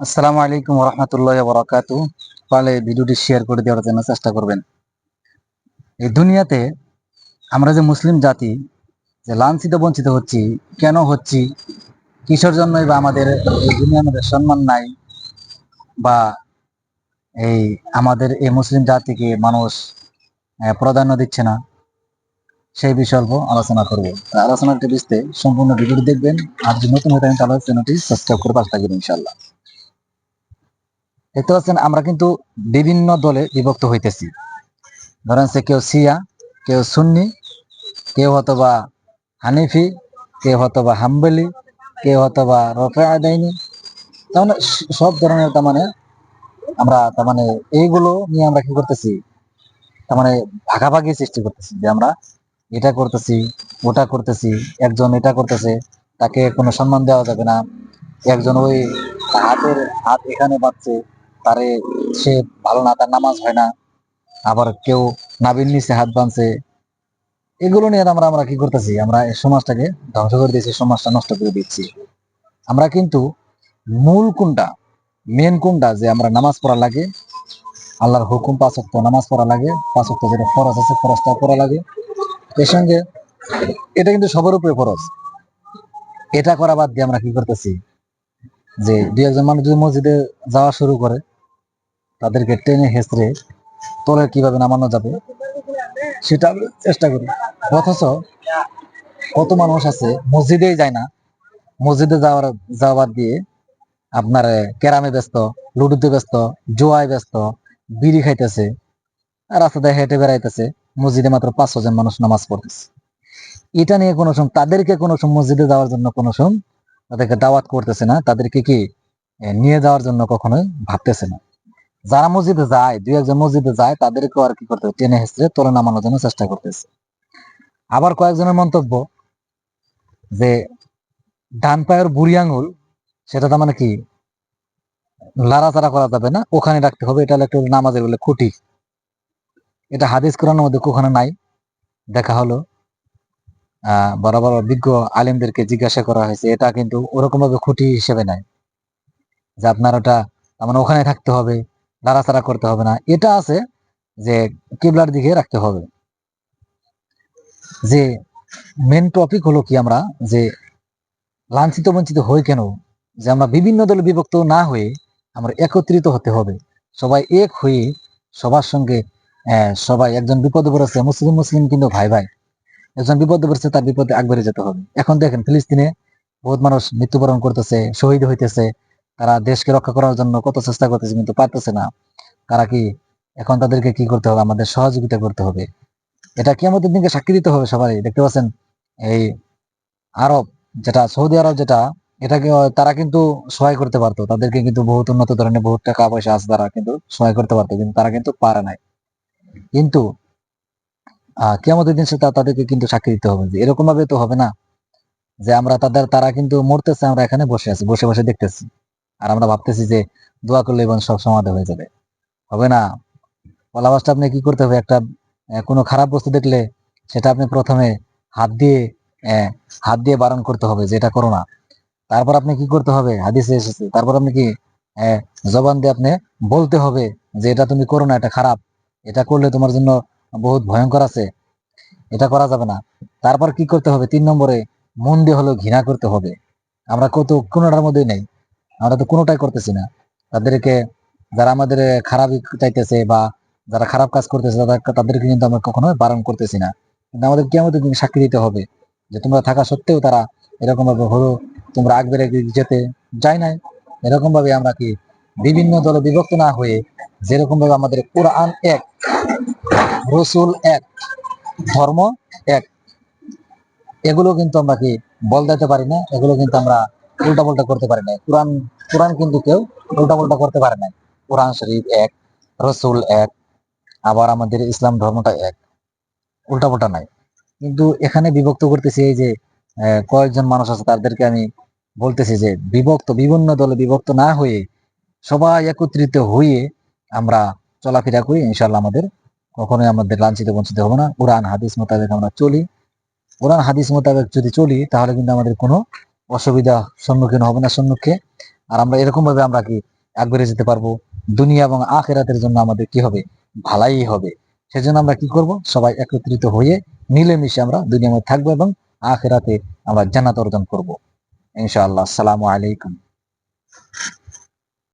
আসসালামু আলাইকুম রহমতুল্লাহ বরাকাতু পারলে ভিডিওটি শেয়ার করে দেওয়ার জন্য চেষ্টা করবেন। এই দুনিয়াতে আমরা যে মুসলিম জাতি, যে লাঞ্ছিত, বঞ্চিত হচ্ছি, কেন হচ্ছি, কিসের জন্যই বা আমাদের এই দুনিয়ার মধ্যে সম্মান নাই, বা এই আমাদের এই মুসলিম জাতিকে মানুষ প্রাধান্য দিচ্ছে না, সেই বিষয় অল্প আলোচনা করব। আলোচনাটি বুঝতে সম্পূর্ণ ভিডিওটি দেখবেন। আর যদি নতুন হয়ে থাকেন তাহলে চ্যানেলটি সাবস্ক্রাইব করে পাশে থাকবেন ইনশাল্লাহ দেখতে পাচ্ছেন, আমরা কিন্তু বিভিন্ন দলে বিভক্ত হইতেছি। ধরেন সে কেউ সিয়া কেউ সুন্নি, কেউ হয়তো বা হানিফি, কেউ হয়তো বা হাম্বলি, কেউ হয়তো বা রফে তার মানে সব ধরনের তার মানে আমরা তার মানে এইগুলো নিয়ে আমরা কি করতেছি? তার মানে ভাগাভাগি সৃষ্টি করতেছি যে আমরা এটা করতেছি, ওটা করতেছি, একজন এটা করতেছে, তাকে কোনো সম্মান দেওয়া যাবে না। একজন ওই হাতের হাত এখানে বাঁধছে তারে সে ভালো না, তার নামাজ হয় না। আবার কেউ নাবির নিচে হাত বাঁধছে। এগুলো নিয়ে আমরা আমরা কি করতেছি? আমরা সমাজটাকে ধ্বংস করে দিচ্ছি সমাজটা নষ্ট করে দিচ্ছি আমরা কিন্তু মূল কোনটা? মেন কোনটা? যে আমরা নামাজ পড়া লাগে, আল্লাহর হুকুম, পাঁচ ওয়াক্ত নামাজ পড়া লাগে, পাঁচ ওয়াক্ত যেটা ফরজ আছে, ফরজটা পড়া লাগে। এর সঙ্গে এটা কিন্তু সবার উপরে ফরজ। এটা করা বাদ দিয়ে আমরা কি করতেছি? যে দুই একজন মানুষ যদি মসজিদে যাওয়া শুরু করে তাদেরকে টেনে হেসড়ে তলে কীভাবে নামানো যাবে, সেটা চেষ্টা করি। অথচ কত মানুষ আছে, মসজিদেই যায় না। মসজিদে যাওয়ার যাওয়ার দিয়ে আপনার ক্যারামে ব্যস্ত, লুডুতে ব্যস্ত, জোয়ায় ব্যস্ত, বিড়ি খাইতেছে, রাস্তাতে হেঁটে বেড়াইতেছে, মসজিদে মাত্র পাঁচশো জন মানুষ নামাজ পড়তেছে। এটা নিয়ে কোনো সময় তাদেরকে কোনো সময় মসজিদে যাওয়ার জন্য কোনো সময় তাদেরকে দাওয়াত করতেছে না, তাদেরকে কি নিয়ে যাওয়ার জন্য কখনোই ভাবতেছে না। যারা মসজিদে যায়, দুই একজন মসজিদে যায়, তাদেরকেও আর কি করতে? টেনে হেসড়ে তোলে নামানোর জন্য চেষ্টা করতেছে। আবার কয়েকজনের মন্তব্য যে, ডান পায়ের বুড়ি আঙুল, সেটা তার মানে কি? লাড়াচাড়া করা যাবে না, ওখানে রাখতে হবে, এটা একটু নামাজের বলে খুঁটি। এটা হাদিস কোরআনের মধ্যে কখনো নাই। দেখা হলো, আহ, বড় বিজ্ঞ আলেমদেরকে জিজ্ঞাসা করা হয়েছে, এটা কিন্তু ওরকম ভাবে খুঁটি হিসেবে নাই। যে আপনার ওটা মানে ওখানে থাকতে হবে লাড়াচাড়া করতে হবে না। এটা আছে যে কিবলার দিকে রাখতে হবে। যে মেন টপিক হলো কি আমরা যে লাঞ্ছিত বঞ্চিত হই কেন? যে আমরা বিভিন্ন দলে বিভক্ত না হয়ে আমরা একত্রিত হতে হবে। সবাই এক হয়ে সবার সঙ্গে সবাই একজন বিপদে পড়েছে, মুসলিম মুসলিম কিন্তু ভাই ভাই। একজন বিপদে পড়েছে, তার বিপদে আগবাড়ে যেতে হবে। এখন দেখেন ফিলিস্তিনে বহুত মানুষ মৃত্যুবরণ করতেছে, শহীদ হইতেছে তারা দেশকে রক্ষা করার জন্য কত চেষ্টা করতেছে, কিন্তু পারতেছে না। তারা কি এখন তাদেরকে কি করতে হবে? আমাদের সহযোগিতা করতে হবে। এটা কি আমাদের দিনকে সাক্ষী দিতে হবে সবাই দেখতে পাচ্ছেন, এই আরব যেটা, সৌদি আরব যেটা, এটাকে তারা কিন্তু সহায় করতে পারতো। তাদেরকে কিন্তু বহুত উন্নত ধরনের, বহুত টাকা পয়সা আছে তারা কিন্তু সহায় করতে পারতো, কিন্তু তারা কিন্তু পারে নাই। কিন্তু, আহ কেমতের দিন সে তা- তাদেরকে কিন্তু সাক্ষী দিতে হবে যে এরকম ভাবে তো হবে না যে, আমরা তাদের, তারা কিন্তু মরতেছে, আমরা এখানে বসে আছি, বসে বসে দেখতেছি। আর আমরা ভাবতেছি যে দোয়া করলে এবং সব সমাধান হয়ে যাবে। হবে না? পলাবাসটা আপনি কি করতে হবে? একটা কোনো খারাপ বস্তু দেখলে সেটা আপনি প্রথমে হাত দিয়ে হাত দিয়ে বারণ করতে হবে যে এটা করো না। তারপর আপনি কি করতে হবে? হাদিসে এসেছে। তারপর আপনি কি জবান দিয়ে আপনি বলতে হবে যে এটা তুমি করো না, এটা খারাপ। এটা করলে তোমার জন্য বহুত ভয়ঙ্কর আছে। এটা করা যাবে না। তারপর কি করতে হবে? তিন নম্বরে মন দিয়ে হলো ঘৃণা করতে হবে। আমরা কত কোনোটার মধ্যেই নেই। আমরা তো কোনোটাই করতেছি না। তাদেরকে যারা আমাদের খারাপ চাইতেছে বা যারা খারাপ কাজ করতেছে তাদেরকে কিন্তু আমরা কখনো বারণ করতেছি না। কিন্তু আমাদের কি আমাদের সাক্ষী দিতে হবে যে তোমরা থাকা সত্ত্বেও তারা এরকম ভাবে হলো, তোমরা আগ বেড়ে যেতে যায় নাই। এরকম ভাবে আমরা কি বিভিন্ন দলে বিভক্ত না হয়ে যেরকম ভাবে আমাদের কোরআন এক, রসুল এক, ধর্ম এক, এগুলো কিন্তু আমরা কি বল দিতে পারি না? এগুলো কিন্তু আমরা উল্টা পাল্টা করতে পারি না কোরআন কোরআন কিন্তু কেউ উল্টা পাল্টা করতে পারে না কোরআন শরীফ এক, রসুল এক, আবার আমাদের ইসলাম ধর্মটা এক। উল্টা পাল্টা নাই। কিন্তু এখানে বিভক্ত করতেছি এই যে কয়েকজন মানুষ আছে, তাদেরকে আমি বলতেছি যে, বিভক্ত, বিভিন্ন দলে বিভক্ত না হয়ে সবাই একত্রিত হয়ে আমরা চলাফেরা করি ইনশাল্লাহ আমাদের কখনোই আমাদের লাঞ্ছিত, বঞ্চিত হবে না। কোরআন, হাদিস মোতাবেক আমরা চলি। কোরআন, হাদিস মোতাবেক যদি চলি, তাহলে কিন্তু আমাদের কোনো অসুবিধা সম্মুখীন হবে না সম্মুখে। আর আমরা এরকম ভাবে আমরা কি একবারে যেতে পারব? দুনিয়া এবং আখেরাতের জন্য আমাদের কি হবে? ভালাই হবে। সেজন্য আমরা কি করব? সবাই একত্রিত হয়ে মিলেমিশে আমরা দুনিয়া মধ্যে থাকব এবং আখেরাতে আমরা জান্নাত অর্জন করব। ইনশাআল্লাহ। আসসালামু আলাইকুম।